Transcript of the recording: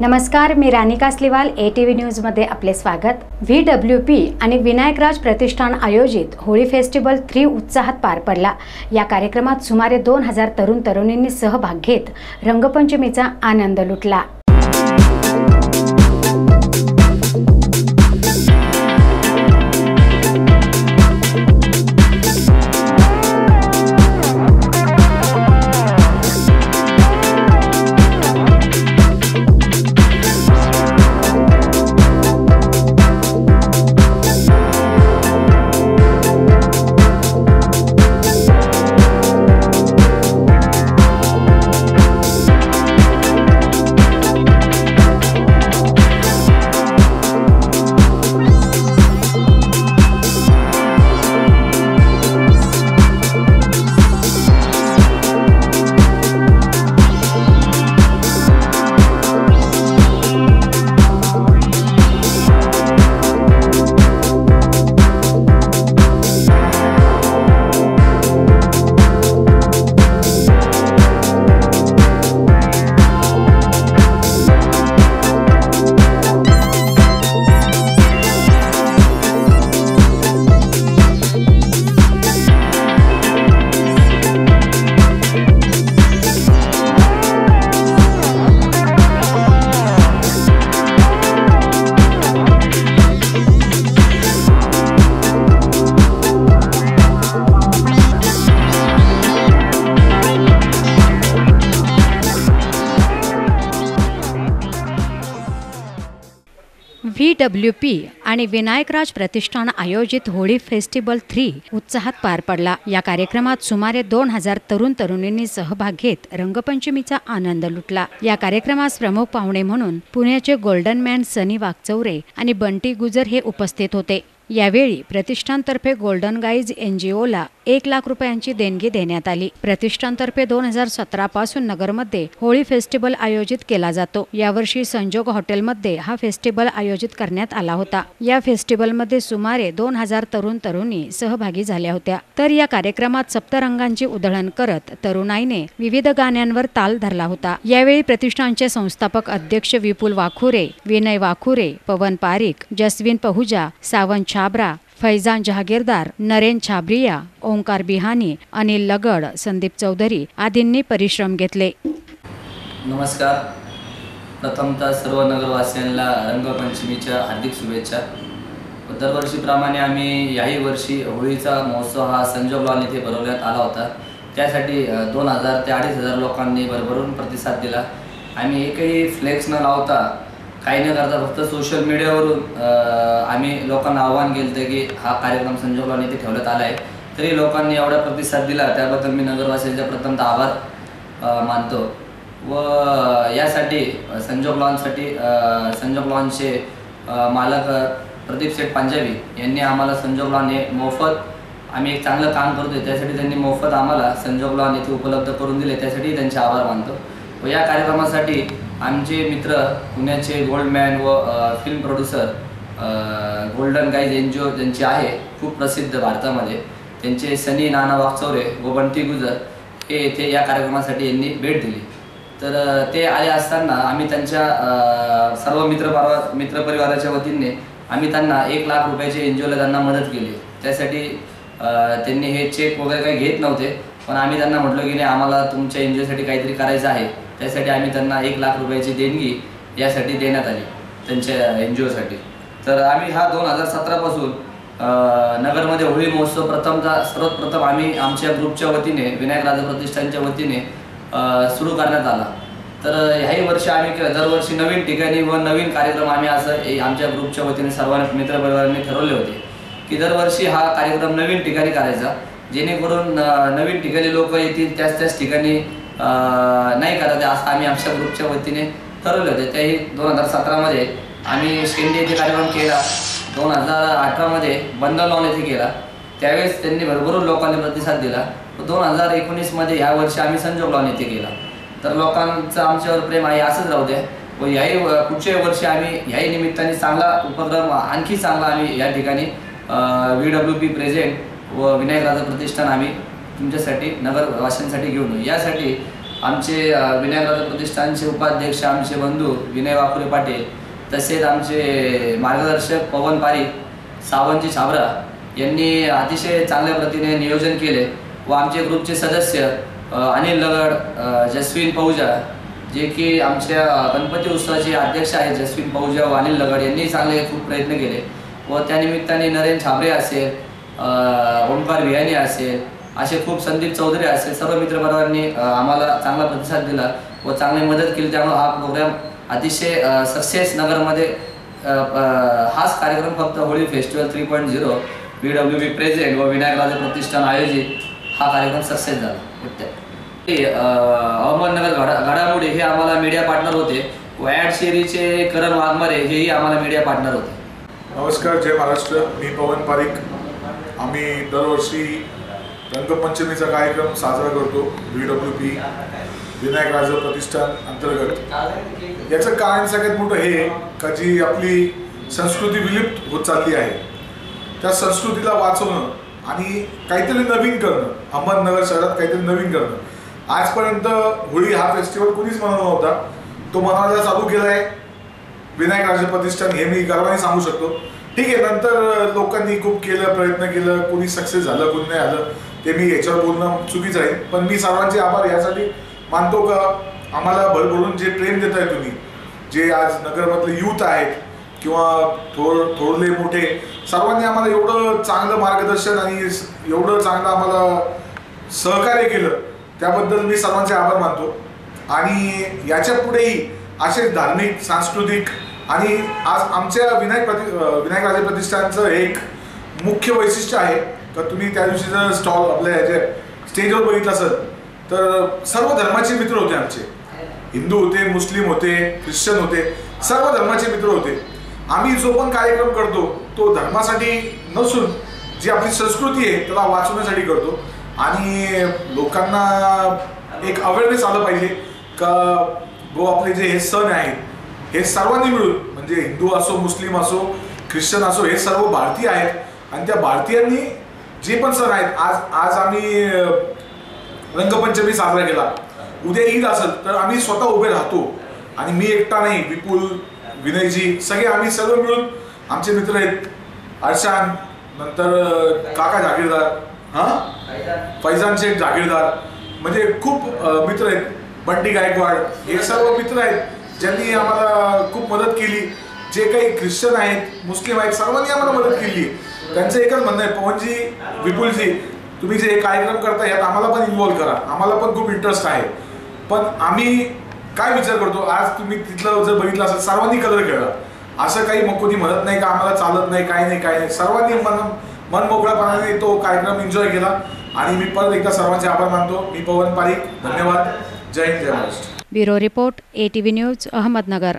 नमस्कार मी Ranika Sliwal A T V न्यूजमध्ये आपले स्वागत. व्ही डब्ल्यू पी आणि विनायकराज प्रतिष्ठान आयोजित होळी फेस्टिवल थ्री उत्साहात पार पडला. या कार्यक्रमात सुमारे दोन हजार तरुण तरुणींनी सहभाग घेत रंगपंचमीचा आनंद लुटला. डब्ल्यू पी आणि विनायकराज प्रतिष्ठान आयोजित होळी फेस्टिवल थ्री उत्साहात पार पडला. या कार्यक्रमात सुमारे दोन हजार तरुण तरुणींनी सहभाग घेत रंगपंचमीचा आनंद लुटला. या कार्यक्रमास प्रमुख पाहुणे म्हणून पुण्याचे गोल्डन मॅन सनी वागचौरे आणि बंटी गुजर हे उपस्थित होते. यावेळी प्रतिष्ठानतर्फे गोल्डन गाईज एनजीओला एक लाख रुपयांची देणगी देण्यात आली. प्रतिष्ठानतर्फे दोन हजार सतरा पासून नगरमध्ये होळी फेस्टिवल आयोजित केला जातो. यावर्षी संजोग हॉटेलमध्ये हा फेस्टिवल आयोजित करण्यात आला होता. या फेस्टिवलमध्ये सुमारे दोन हजार तरुण तरुणी सहभागी झाल्या होत्या. तर या कार्यक्रमात सप्तरंगांची उधळण करत तरुणाईने विविध गाण्यांवर ताल धरला होता. यावेळी प्रतिष्ठानचे संस्थापक अध्यक्ष विपुल वाखुरे विनय वाखुरे पवन पारिक जसविन पहुजा सावंत छाबरा फैजान जहागीरदार नरेन छाबरिया ओंकार बिहानी अनिल लगड संदीप चौधरी आदींनी परिश्रम घेतले. नमस्कार. प्रथमतः सर्व नगरवासियांना रंगपंचमीच्या हार्दिक शुभेच्छा. दरवर्षीप्रमाणे आम्ही याही वर्षी होळीचा महोत्सव हा संजोग लॉन येथे भरवण्यात आला होता. त्यासाठी दोन हजार ते अडीच हजार लोकांनी भरभरून प्रतिसाद दिला. आम्ही एकही फ्लेक्स न लावता काही न करता फक्त सोशल मीडियावरून आम्ही लोकांना आव्हान केलं होतं की हा कार्यक्रम संजोग लॉन येथे ठेवण्यात आला आहे. तरी लोकांनी एवढा प्रतिसाद दिला त्याबद्दल मी नगरवासियांचा प्रथमतः आभार मानतो. व यासाठी संजोग लॉनसाठी संजोग लॉनचे मालक प्रदीप शेठ पांजाबी यांनी आम्हाला संजोग लॉन हे मोफत आम्ही एक चांगलं काम करतोय त्यासाठी त्यांनी मोफत आम्हाला संजोग लॉन येथे उपलब्ध करून दिले त्यासाठी त्यांचे आभार मानतो. व या कार्यक्रमासाठी आमचे मित्र पुण्याचे गोल्डमॅन व film producer golden guys N G O ज्यांचे आहे खूप प्रसिद्ध भारतामध्ये. त्यांचे सनी नाना वागचौरे व बंटी गुजर हे येथे या कार्यक्रमासाठी यांनी भेट दिली. तर ते आले असताना आम्ही त्यांच्या सर्व मित्रपरिवार मित्रपरिवाराच्या वतीने आम्ही त्यांना एक लाख रुपयाचे एन जी ओला त्यांना मदत केली. त्यासाठी त्यांनी हे चेक वगैरे काही घेत नव्हते. पण आम्ही त्यांना म्हटलं की नाही आम्हाला तुमच्या एन जी ओसाठी काहीतरी करायचं आहे. त्यासाठी आम्ही त्यांना एक लाख रुपयाची देणगी यासाठी देण्यात आली त्यांच्या एन जी ओसाठी. तर आम्ही हा दोन हजार सतरापासून नगरमध्ये होळी महोत्सव प्रथमचा सर्वप्रथम आम्ही आमच्या ग्रुपच्या वतीने विनायक राजा प्रतिष्ठानच्या वतीने सुरू करण्यात आला. तर ह्याही वर्षी आम्ही दरवर्षी नवीन ठिकाणी व नवीन कार्यक्रम आम्ही असं आमच्या ग्रुपच्या वतीने सर्वांनी मित्रपरिवारांनी ठरवले होते की दरवर्षी हा कार्यक्रम नवीन ठिकाणी करायचा जेणेकरून नवीन ठिकाणी लोक येतील त्याच त्याच ठिकाणी नाही करायचं असं आम्ही आमच्या ग्रुपच्या वतीने ठरवले होते. त्याही दोन हजार सतरामध्ये आम्ही शेंडे येथे कार्यक्रम केला. दोन हजार अठरामध्ये बंद लॉन येथे केला. त्यावेळेस त्यांनी भरभरून लोकांनी प्रतिसाद दिला. दोन हजार एकोणीसमध्ये ह्या वर्षी आम्ही संजोग लॉन येथे केला. तर लोकांचं आमच्यावर प्रेम आहे असंच राहू द्या व याही पुढच्या वर्षी आम्ही ह्याही निमित्ताने चांगला उपक्रम आणखी चांगला आम्ही या ठिकाणी व्ही डब्ल्यू पी प्रेझेंट व विनायक राजा प्रतिष्ठान आम्ही तुमच्यासाठी नगरवाशांसाठी घेऊन यासाठी आमचे अ, प्रतिष्ठानचे उपाध्यक्ष आमचे बंधू विनय वाकुरे पाटील तसेच आमचे मार्गदर्शक पवन पारिक सावंतजी छाबरा यांनी अतिशय चांगल्या प्रतीने नियोजन केले व आमचे ग्रुपचे सदस्य अनिल लगड जसविन जस्विन पौजा जे की आमच्या गणपती उत्सवाचे अध्यक्ष आहेत जस्विन पौजा व अनिल लगड यांनी चांगले खूप प्रयत्न केले व त्यानिमित्ताने नरेन छाबरे असेल ओंकार विहानी असेल असे खूप संदीप चौधरी असेल सर्व मित्रपरिवारांनी आम्हाला चांगला प्रतिसाद दिला व चांगली मदत केली. त्यामुळे हा प्रोग्राम अतिशय सक्सेस नगरमध्ये हाच कार्यक्रम फक्त Holi festival three point zero B W B present व विनायक राजे प्रतिष्ठान आयोजित हा कार्यक्रम सक्सेस झाला. अहमदनगर घडा घडामोडी हे आम्हाला मीडिया पार्टनर होते. व ॲड शेरीचे करण वाघमारे हेही आम्हाला मीडिया पार्टनर होते. नमस्कार जय महाराष्ट्र. मी पवन पारिक. आम्ही दरवर्षी रंगपंचमीचा कार्यक्रम साजरा करतो V W P Vinayak Raj प्रतिष्ठान अंतर्गत. याचं कारण सगळ्यात मोठं हे का जी आपली संस्कृती विलुप्त होत चालली आहे त्या संस्कृतीला वाचवणं आणि काहीतरी नवीन करणं अहमदनगर शहरात काहीतरी नवीन करणं. आजपर्यंत होळी हा फेस्टिवल कुणीच म्हणून नव्हता. तो मनाला चालू केला आहे विनायक राजे प्रतिष्ठान हे मी गर्वाने सांगू शकतो. ठीक आहे नंतर लोकांनी खूप केलं प्रयत्न केलं. कोणी सक्सेस झालं कोणी नाही आलं ते मी याच्यावर बोलणं चुकीचं आहे. पण मी सर्वांचे आभार यासाठी मानतो का आम्हाला भरभरून जे प्रेम देत आहे तुम्ही जे आज नगरमधले यूथ आहेत किंवा थोर थोरले मोठे सर्वांनी आम्हाला एवढं चांगलं मार्गदर्शन आणि एवढं चांगलं आम्हाला सहकार्य केलं त्याबद्दल मी सर्वांचे आभार मानतो. आणि याच्या पुढेही असे धार्मिक सांस्कृतिक आणि आज आमच्या विनायक प्रति विनायक राजे प्रतिष्ठानचं एक मुख्य वैशिष्ट्य आहे. तर तुम्ही त्या दिवशी जर स्टॉल आपल्या ह्याच्या स्टेजवर बघितलं असेल तर सर्व धर्माचे मित्र होते आमचे. हिंदू होते मुस्लिम होते ख्रिश्चन होते सर्व धर्माचे मित्र होते. आम्ही जो पण कार्यक्रम करतो तो धर्मासाठी नसून जी आपली संस्कृती आहे त्याला वाचवण्यासाठी करतो. आणि लोकांना एक अवेअरनेस आलं पाहिजे का वो आपले जे हे सण आहेत हे सर्वांनी मिळून म्हणजे हिंदू असो मुस्लिम असो ख्रिश्चन असो हे सर्व भारतीय आहेत. आणि त्या भारतीयांनी जे पण सण आहेत आज आज आम्ही रंगपंचमी साजरा केला. उद्या ईद असेल तर आम्ही स्वतः उभे राहतो. आणि मी एकटा नाही विपुल विनयजी सगळे आम्ही सर्व मिळून आमचे मित्र आहेत. अर्शान नंतर काका जागीरदार. हा? फैजान शेख जागीरदार. म्हणजे खूप मित्र आहेत. बंटी गायकवाड हे सर्व मित्र आहेत. ज्यांनी आम्हाला खूप मदत केली. जे काही ख्रिश्चन आहेत मुस्लिम आहेत सर्वांनी आम्हाला मदत केली. त्यांचं एकच म्हणणं आहे पवनजी विपुलजी तुम्ही जे कार्यक्रम करता यात आम्हाला पण इन्वॉल्व्ह करा. आम्हाला पण खूप इंटरेस्ट आहे. पण आम्ही काय विचार करतो आज तुम्ही तिथलं जर बघितलं असेल सर्वांनी कलर खेळला. असं काही मग कोणी म्हणत नाही का आम्हाला चालत नाही काही नाही काही नाही. सर्वांनी मन मन मोकळ्यापणाने तो कार्यक्रम एन्जॉय केला. आणि मी परत एकदा सर्वांचे आभार मानतो. मी पवन पारिक धन्यवाद. जय हिंद जय Maharashtra. Bureau report A T V news Ahmednagar.